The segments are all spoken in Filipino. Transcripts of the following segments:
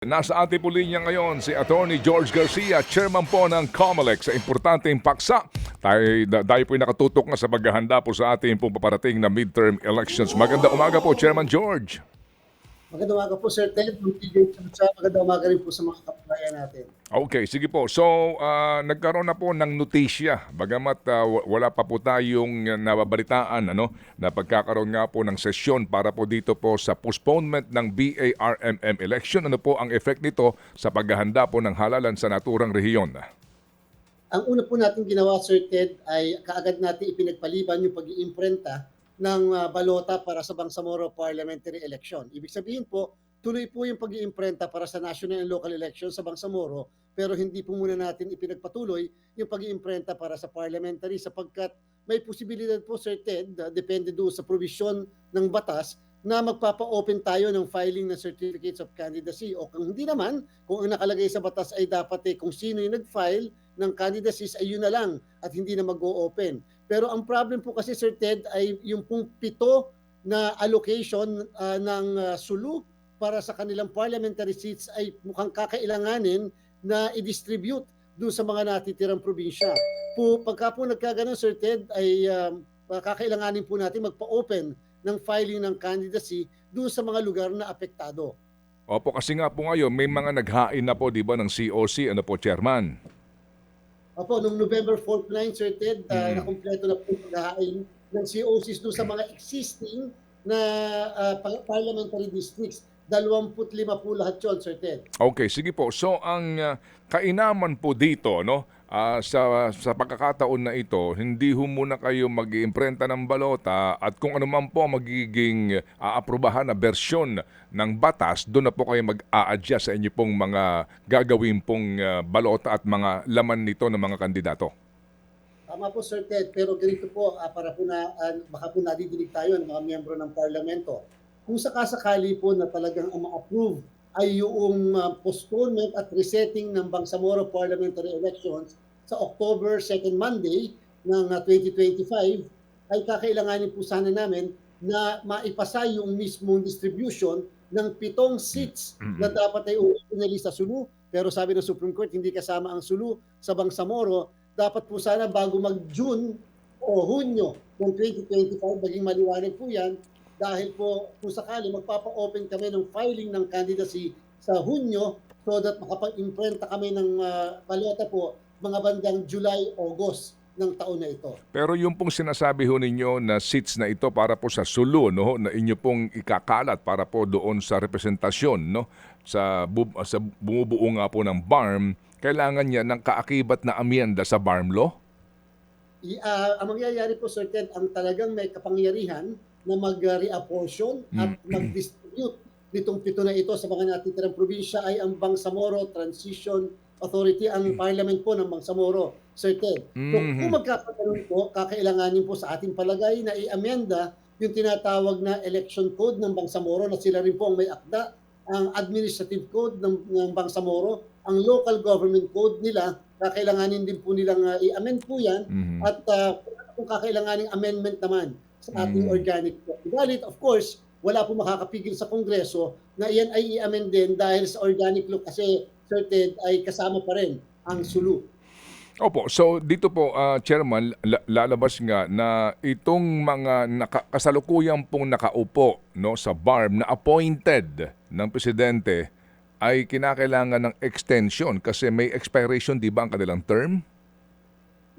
Nasa ating po ngayon si Attorney George Garcia, chairman po ng COMELEC sa importanteng paksa. Tayo, tayo po nakatutok na sa paghahanda po sa ating pong paparating na midterm elections. Maganda umaga po, Chairman George. Magandang umaga po, Sir Ted. Magandang umaga rin po sa mga kababayan natin. Okay, sige po. So, ah, nagkaroon na po ng notisya. Bagamat wa- wala pa po tayong nababalitaan ano, na pagkakaroon nga po ng sesyon para po dito po sa postponement ng BARMM election. Ano po ang effect nito sa paghahanda po ng halalan sa naturang rehiyon? Ang una po natin ginawa, Sir Ted, ay kaagad natin ipinagpaliban yung pag-iimprenta ng ah, balota para sa Bangsamoro parliamentary election. Ibig sabihin po, tuloy po yung pag-iimprenta para sa national and local elections sa Bangsamoro, pero hindi po muna natin ipinagpatuloy yung pag-iimprenta para sa parliamentary sapagkat may posibilidad po, Sir Ted, ah, depende doon sa provision ng batas, na magpapa-open tayo ng filing ng certificates of candidacy o kung hindi naman, kung ang nakalagay sa batas ay dapat eh, kung sino yung nag-file ng candidacies ay yun na lang at hindi na mag-o-open. Pero ang problem po kasi Sir Ted ay yung pong pito na allocation ah, ng ah, sulu para sa kanilang parliamentary seats ay mukhang kakailanganin na i-distribute doon sa mga natitirang probinsya. Po, pagka po nagkaganon Sir Ted ay um, kakailanganin po natin magpa-open ng filing ng candidacy doon sa mga lugar na apektado. Opo, kasi nga po ngayon, may mga naghain na po, di ba, ng COC, ano po, Chairman? Opo, noong November 4 9, Sir Ted, uh, Mm. nakumpleto na po paghahain ng COCs doon sa mga existing na ah, pa- parliamentary districts. 25 po lahat yun, Sir Ted. Okay, sige po. So ang uh, kainaman po dito, no, ah, sa sa pagkakataon na ito, hindi ho muna kayo mag-iimprenta ng balota at kung ano man po magiging aaprubahan na bersyon ng batas, doon na po kayo mag-a-adjust sa inyo pong mga gagawin pong ah, balota at mga laman nito ng mga kandidato. Tama po, Sir Ted. Pero ganito po, ah, para po na, ah, baka po nadidinig tayo ng mga miyembro ng parlamento. Kung sakasakali po na talagang ang ma-approve ay yung ah, postponement at resetting ng Bangsamoro parliamentary elections sa October 2nd Monday ng ah, 2025, ay kakailanganin po sana namin na maipasa yung mismong distribution ng pitong seats na dapat ay originally sa Sulu. Pero sabi ng Supreme Court, hindi kasama ang Sulu sa Bangsamoro. Dapat po sana bago mag-June o Hunyo ng 2025, maging maliwanag po yan dahil po kung sakali magpapa-open kami ng filing ng candidacy sa Hunyo so that makapag-imprenta kami ng ah, balota po mga bandang July, August ng taon na ito. Pero yung pong sinasabi ho ninyo na seats na ito para po sa Sulu, no, na inyo pong ikakalat para po doon sa representasyon, no, sa, bu- sa bumubuo nga po ng BARM, kailangan niya ng kaakibat na amyenda sa BARM law? I, ah, ang mangyayari po, Sir Ted, ang talagang may kapangyarihan na mag-reapportion at Mm. mag-distribute nitong pito na ito sa mga natitirang probinsya ay ang Bangsamoro Transition Authority, ang parliament po ng Bangsamoro, Sir Ted. So, kung magkakaroon po, kakailanganin po sa ating palagay na i-amenda yung tinatawag na election code ng Bangsamoro na sila rin po ang may akda, ang administrative code ng, ng Bangsamoro, ang local government code nila, kakailanganin din po nilang uh, i-amend po yan Mhm. at uh, kung kakailanganing amendment naman sa ating Mm. organic. Galit, of course, wala po makakapigil sa Kongreso na iyan ay i-amend din dahil sa organic law kasi certain ay kasama pa rin ang sulu. Opo, so dito po, ah, Chairman, la- lalabas nga na itong mga naka, kasalukuyang pong nakaupo no, sa BARM na appointed ng Presidente ay kinakailangan ng extension kasi may expiration, di ba, ang kanilang term?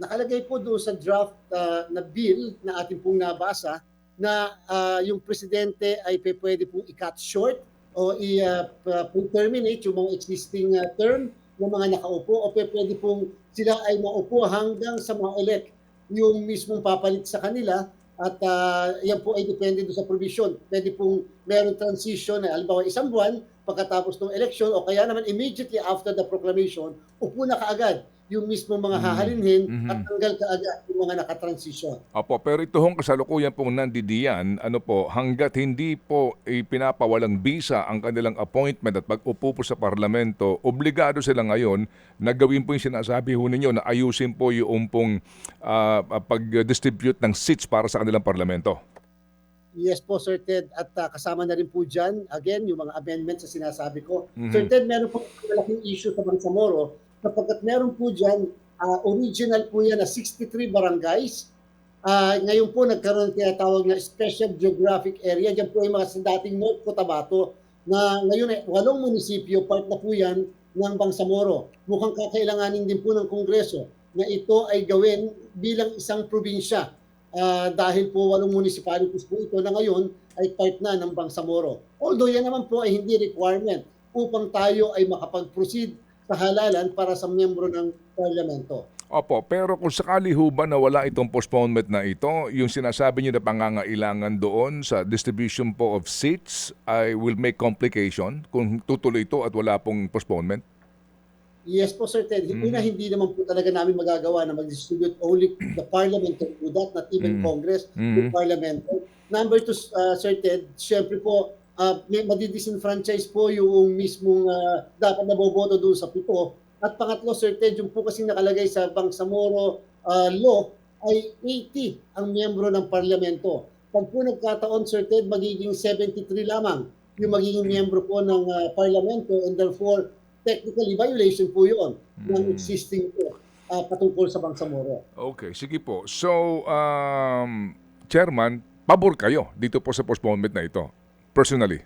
Nakalagay po doon sa draft uh, na bill na ating pong nabasa na uh, yung presidente ay pwede pong i-cut short o i-terminate yung mga existing uh, term ng mga nakaupo o pwede pong sila ay maupo hanggang sa ma-elect yung mismong papalit sa kanila at uh, yan po ay depende sa provision. Pwede pong meron transition na halimbawa isang buwan pagkatapos ng election o kaya naman immediately after the proclamation, upo na kaagad yung mismo mga Mhm. hahalinhin Mhm. at tanggal kaagad yung mga nakatransition. Opo, pero ito hong kasalukuyan pong nandidiyan, ano po, hanggat hindi po ipinapawalang bisa ang kanilang appointment at pag-upo po sa parlamento, obligado sila ngayon na gawin po yung sinasabi ho ninyo na ayusin po yung pong ah, pag-distribute ng seats para sa kanilang parlamento. Yes po, Sir Ted. At ah, kasama na rin po dyan, again, yung mga amendments na sinasabi ko. Mhm. Sir Ted, meron po malaking issue sa Bangsamoro sapagkat meron po dyan, ah, original po yan na 63 barangays. Ah, ngayon po nagkaroon ng tinatawag na Special Geographic Area. Diyan po yung mga sa dating North Cotabato na ngayon ay walong munisipyo, part na po yan ng Bangsamoro. Mukhang kakailanganin din po ng Kongreso na ito ay gawin bilang isang probinsya Ah, dahil po walong municipalities po ito na ngayon ay part na ng Bangsamoro. Although yan naman po ay hindi requirement upang tayo ay makapag-proceed sa halalan para sa miyembro ng parlamento. Opo, pero kung sakali ho ba na wala itong postponement na ito, yung sinasabi niyo na pangangailangan doon sa distribution po of seats ay will make complication kung tutuloy ito at wala pong postponement? Yes po, Sir Ted. Mhm. Una, hindi naman po talaga namin magagawa na mag-distribute only the parliament can do that, not even Mhm. Congress, Mhm. the parliament. Number two, uh, Sir Ted, syempre po, uh, may madidisenfranchise po yung mismong uh, dapat naboboto doon sa pito. At pangatlo, Sir Ted, yung po kasi nakalagay sa Bangsamoro uh, law ay 80 ang miyembro ng parlamento. Pag po nagkataon, Sir Ted, magiging 73 lamang yung magiging miyembro po ng uh, parlamento and therefore technically violation po yun ng Mm. existing po uh, patungkol sa Bangsamoro. Okay, sige po. So, um, Chairman, pabor kayo dito po sa postponement na ito, personally.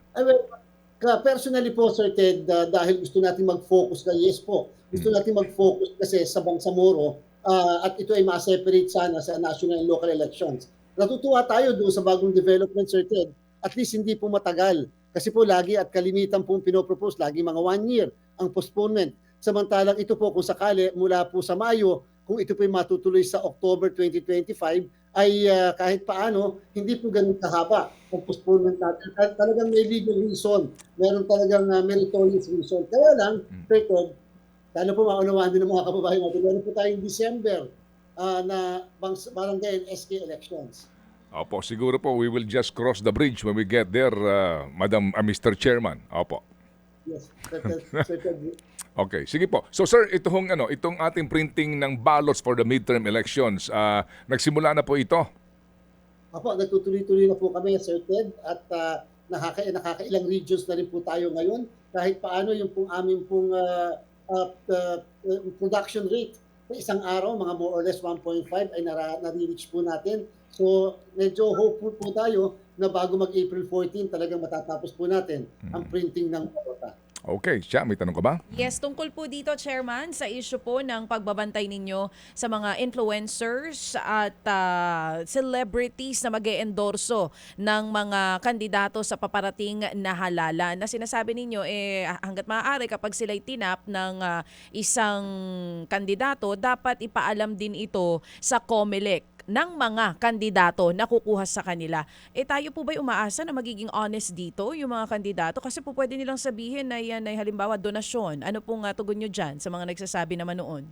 Ka- personally po, Sir Ted, uh, dahil gusto natin mag-focus ka, yes po, gusto natin mag-focus kasi sa Bangsamoro uh, at ito ay ma-separate sana sa national and local elections. Natutuwa tayo doon sa bagong development, Sir Ted. At least hindi po matagal. Kasi po lagi at kalimitan pong pinopropose, lagi mga one year ang postponement. Samantalang ito po kung sakali mula po sa Mayo, kung ito po ay matutuloy sa October 2025, ay ah, kahit paano, hindi po ganun kahaba ang postponement natin. Tal- Talagang may legal reason. Meron talagang uh, meritorious reason. Kaya lang, Mm. Ted, sana po maunawaan din ng mga kababayan natin. Meron po tayong December ah, na barangay and SK elections. Opo, siguro po we will just cross the bridge when we get there, uh, Madam, uh, Mr. Chairman. Opo. Yes. Okay, sige po. So sir, itong ano, itong ating printing ng ballots for the midterm elections, ah, nagsimula na po ito. Apo, nagtutuloy-tuloy na po kami, Sir Ted, at uh, nakaka nakakailang regions na rin po tayo ngayon. Kahit paano yung pong aming pong ah, ah, ah, production rate sa isang araw, mga more or less 1.5 ay nara, nare-reach po natin. So, medyo hopeful po tayo na bago mag-April 14, talagang matatapos po natin ang printing ng balota. Okay, siya, may tanong ka ba? Yes, tungkol po dito, Chairman, sa issue po ng pagbabantay ninyo sa mga influencers at ah, celebrities na mag endorso ng mga kandidato sa paparating na halalan. Na sinasabi ninyo, eh, hanggat maaari kapag sila'y tinap ng ah, isang kandidato, dapat ipaalam din ito sa COMELEC ng mga kandidato na kukuha sa kanila. Eh tayo po ba'y umaasa na magiging honest dito yung mga kandidato? Kasi po pwede nilang sabihin na yan ay halimbawa donasyon. Ano pong uh, tugon nyo dyan sa mga nagsasabi naman noon?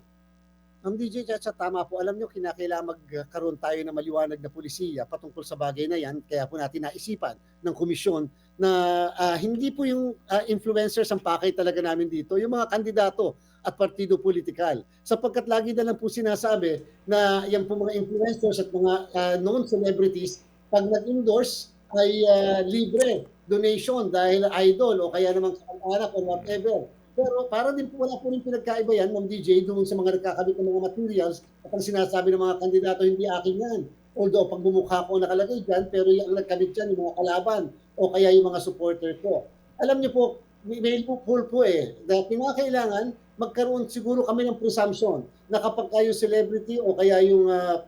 Ang DJ Chacha, tama po. Alam nyo, kinakailangan magkaroon tayo ng maliwanag na polisiya patungkol sa bagay na yan. Kaya po natin naisipan ng komisyon na ah, hindi po yung ah, influencers ang pakay talaga namin dito, yung mga kandidato at partido politikal. Sapagkat lagi na lang po sinasabi na yan po mga influencers at mga ah, known celebrities, pag nag-endorse ay ah, libre donation dahil idol o kaya naman anak or whatever. Pero para din po wala po rin pinagkaiba yan ng DJ doon sa mga nagkakabit ng mga materials at ang sinasabi ng mga kandidato hindi akin yan. Although pag bumukha ko nakalagay dyan, pero yung nagkabit dyan, yung mga kalaban o kaya yung mga supporter ko. Alam niyo po, may, may loophole po eh. Na kailangan magkaroon siguro kami ng presumption na kapag kayo celebrity o kaya yung, ah,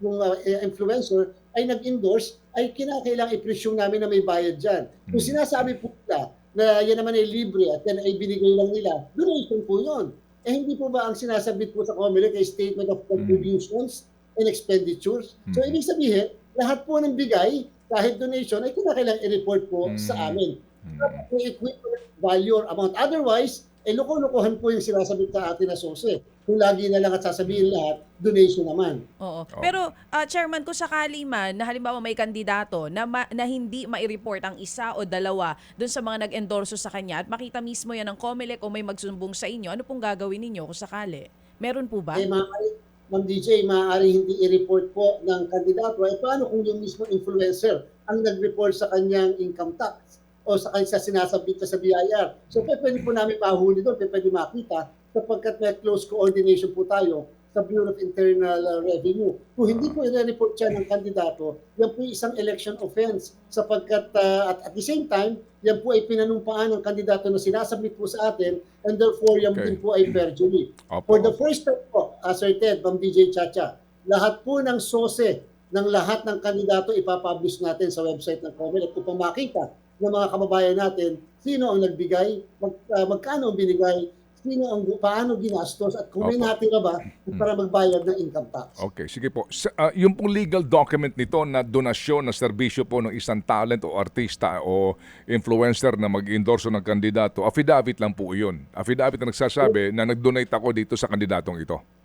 yung ah, influencer ay nag-endorse, ay kinakailangan i-presume namin na may bayad dyan. Kung sinasabi po nila na yan naman ay libre at yan ay binigay lang nila, donation po yun. Eh hindi po ba ang sinasabit po sa COMELEC ay statement of contributions and expenditures? So Mhm. ibig sabihin, lahat po ng bigay, kahit donation, ay kinakailangan i-report po Mhm. sa amin. Mm. May equivalent value or amount. Otherwise, eh loko-lokohan po yung sinasabit sa atin na sose. Kung lagi na lang at sasabihin lahat, donation naman. Oo. Pero ah, Chairman, kung sakali man na halimbawa may kandidato na, ma- na hindi mai-report ang isa o dalawa dun sa mga nag-endorso sa kanya at makita mismo yan ng COMELEC o may magsumbong sa inyo, ano pong gagawin ninyo kung sakali? Meron po ba? Eh, maaari, Ma'am DJ, maaaring hindi i-report po ng kandidato, ay paano kung yung mismo influencer ang nag-report sa kanyang income tax o sa kanya sinasabit sa BIR. So pwede po namin mahuli doon, pwede makita sapagkat may close coordination po tayo sa Bureau of Internal uh, Revenue. Kung hindi po i-report siya ng kandidato, yan po isang election offense sapagkat uh, at at the same time, yan po ay pinanumpaan ng kandidato na sinasabit po sa atin and therefore yan Okay. din po ay perjury. Opo. For the first time po, as Sir Ted, Ma'am DJ Chacha, lahat po ng sose ng lahat ng kandidato ipapublish natin sa website ng COMELEC upang makita ng mga kababayan natin sino ang nagbigay, mag, ah, magkano ang binigay, sino ang paano ginastos at kung may Opo. natira ba para magbayad ng income tax. Okay, sige po. Sa, ah, yung pong legal document nito na donasyon na serbisyo po ng isang talent o artista o influencer na mag-endorso ng kandidato, affidavit lang po yun. Affidavit na nagsasabi na nag-donate ako dito sa kandidatong ito.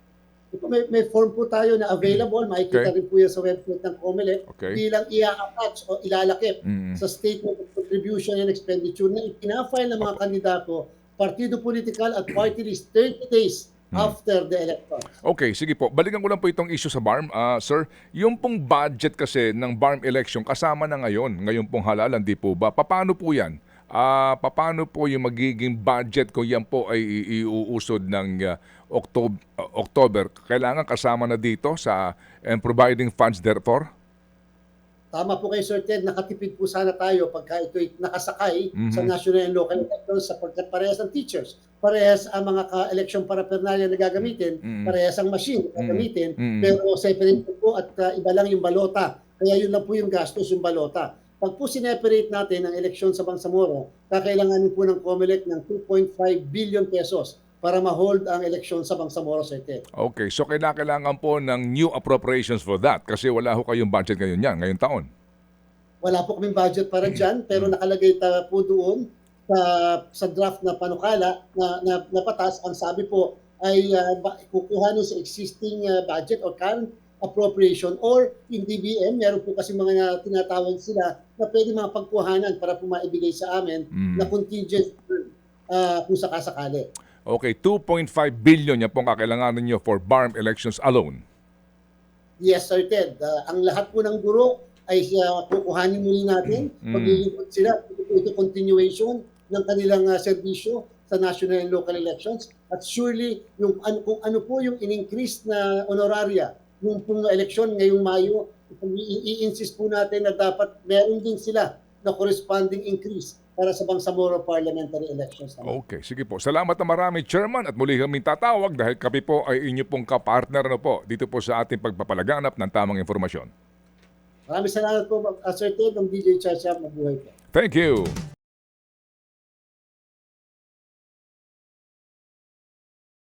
May, may form po tayo na available, makikita Okay. rin po yan sa website ng COMELEC Okay. bilang i-attach o ilalakip Mm. sa statement of contribution and expenditure na ipinafile ng mga kandidato, partido political at party list 30 days after the election. Okay, sige po. Balikan ko lang po itong issue sa BARM. Ah, sir, yung pong budget kasi ng BARM election kasama na ngayon, ngayon pong halalan, di po ba? Paano po yan? Ah, paano po yung magiging budget kung yan po ay iuusod ng ah, October, October? Kailangan kasama na dito sa and providing funds therefore? Tama po kayo, Sir Ted, nakatipid po sana tayo pagka ito'y nakasakay Mhm. sa national and local elections sapagkat parehas ang teachers, parehas ang mga ka-election paraphernalia na gagamitin, Mhm. parehas ang machine na gagamitin, Mhm. pero separate po at uh, iba lang yung balota. Kaya yun lang po yung gastos, yung balota. Pag po sineperate natin ang eleksyon sa Bangsamoro, kakailanganin po ng COMELEC ng 2.5 billion pesos para ma-hold ang eleksyon sa Bangsamoro, Ted. Okay, so kailangan po ng new appropriations for that kasi wala ho kayong budget ngayon yan, ngayong taon. Wala po kaming budget para dyan, pero nakalagay ta po doon sa, sa draft na panukala na, na, na patas, ang sabi po ay uh, ba, kukuhanin sa existing uh, budget or current appropriation or in DBM, meron po kasi mga na, tinatawag sila na pwede mga pagkuhanan para po maibigay sa amin Mm. na contingent uh, kung sakasakali. Okay, 2.5 billion yan pong kakailanganin nyo for BARM elections alone. Yes, Sir Ted. Uh, ang lahat po ng guro ay uh, kukuhanin muli natin. Mm. Maglilingkod sila. Ito, ito continuation ng kanilang uh, serbisyo sa national and local elections. At surely, yung, ano, kung ano po yung in-increase na honoraria yung pong eleksyon ngayong Mayo, i-insist po natin na dapat meron din sila na corresponding increase para sa Bangsamoro parliamentary elections. naman. Okay, sige po. Salamat na marami, Chairman, at muli kaming tatawag dahil kami po ay inyo pong kapartner na po dito po sa ating pagpapalaganap ng tamang informasyon. Maraming salamat po, uh, Sir Ted, ng DJ Chacha. Mabuhay po. Thank you.